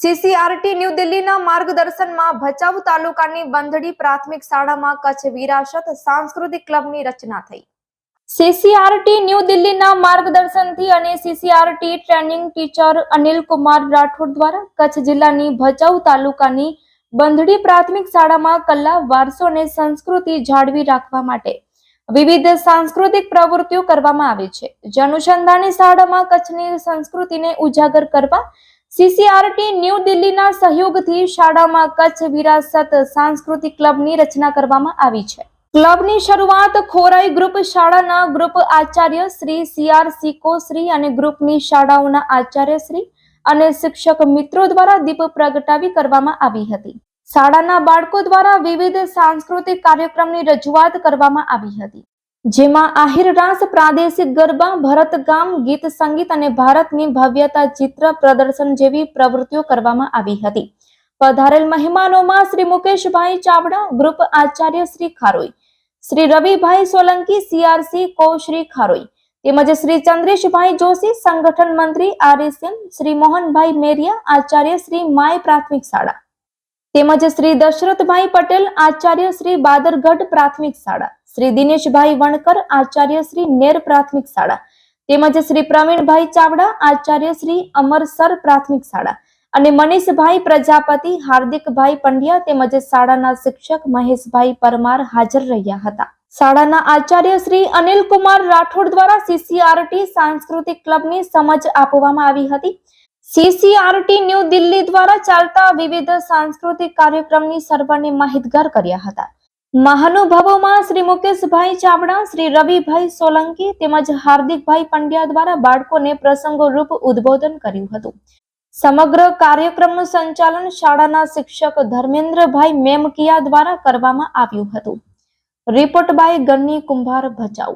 સીસીઆરટી new દિલ્હીના માર્ગદર્શનમાં ભચાઉ તાલુકાની બંધડી પ્રાથમિક શાળામાં કચ્છ વિરાસત સાંસ્કૃતિક ક્લબની રચના થઈ. સીસીઆરટી ન્યૂ દિલ્હીના માર્ગદર્શનથી અને CCRT training teacher Anil Rathod દ્વારા કચ્છ જિલ્લાની ભચાઉ તાલુકાની બંધડી પ્રાથમિક શાળામાં કલા, વારસો અને સંસ્કૃતિ જાળવી રાખવા માટે વિવિધ સાંસ્કૃતિક પ્રવૃત્તિઓ કરવામાં આવી છે. જે અનુસંધાને શાળામાં કચ્છની સંસ્કૃતિને ઉજાગર કરવા સીસીઆરટી ન્યૂ દિલ્હીના સહયોગથી શાળામાં કચ્છ વિરાસત સાંસ્કૃતિક ક્લબની રચના કરવામાં આવી છે. ક્લબની શરૂઆત ખોરાઈ ગ્રુપ શાળાના ગ્રુપ આચાર્ય શ્રી સીઆર સિકો શ્રી અને ગ્રુપની શાળાઓના આચાર્ય શ્રી અને શિક્ષક મિત્રો દ્વારા દીપ પ્રગટાવી કરવામાં આવી હતી. શાળાના બાળકો દ્વારા વિવિધ સાંસ્કૃતિક કાર્યક્રમની રજૂઆત કરવામાં આવી હતી. જેમાં આહિરરાસ પ્રાદેશિક ગરબા ભરતગામ ગીત સંગીત અને ભારતની ભવ્યતા ચિત્ર પ્રદર્શન જેવી પ્રવૃત્તિઓ કરવામાં આવી હતી. પધારેલ મહેમાનોમાં શ્રી મુકેશભાઈ ચાવડા, ગ્રુપ આચાર્ય શ્રી ખારોઈ, શ્રી રવિભાઈ સોલંકી સીઆરસી કો શ્રી ખારોઈ, તેમજ શ્રી ચંદ્રેશભાઈ જોશી, સંગઠન મંત્રી RSM Shri Mohanbhai Meriya, Acharya Shri my પ્રાથમિક શાળા. તેમજ શ્રી દશરથભાઈ પટેલ આચાર્ય શ્રી બાદરગઢ પ્રાથમિક શાળા, શ્રી દિનેશભાઈ વણકર આચાર્ય શ્રી નેર પ્રાથમિક શાળા, તેમજ શ્રી પ્રવીણભાઈ ચાવડા આચાર્ય શ્રી અમરસર પ્રાથમિક શાળા અને મનીષભાઈ પ્રજાપતિ, હાર્દિકભાઈ પંડ્યા તેમજ શાળાના શિક્ષક મહેશભાઈ પરમાર હાજર રહ્યા હતા. શાળાના આચાર્ય શ્રી અનિલ કુમાર રાઠોડ દ્વારા સીસીઆરટી સાંસ્કૃતિક ક્લબની સમજ આપવામાં આવી હતી. સીસીઆરટી ન્યૂ દિલ્હી દ્વારા ચાલતા વિવિધ સાંસ્કૃતિક કાર્યક્રમની સર્વને માહિતગાર કર્યા હતા. મહાનુભાવોમાં શ્રી મુકેશભાઈ ચાવડા, શ્રી રવિભાઈ સોલંકી તેમજ હાર્દિકભાઈ પંડ્યા દ્વારા બાળકોને પ્રસંગોરૂપ ઉદ્બોધન કર્યું હતું. સમગ્ર કાર્યક્રમનું સંચાલન શાળાના શિક્ષક ધર્મેન્દ્રભાઈ મેમકિયા દ્વારા કરવામાં આવ્યું હતું. રિપોર્ટ બાય ગન્ની કુંભાર ભચાઉ.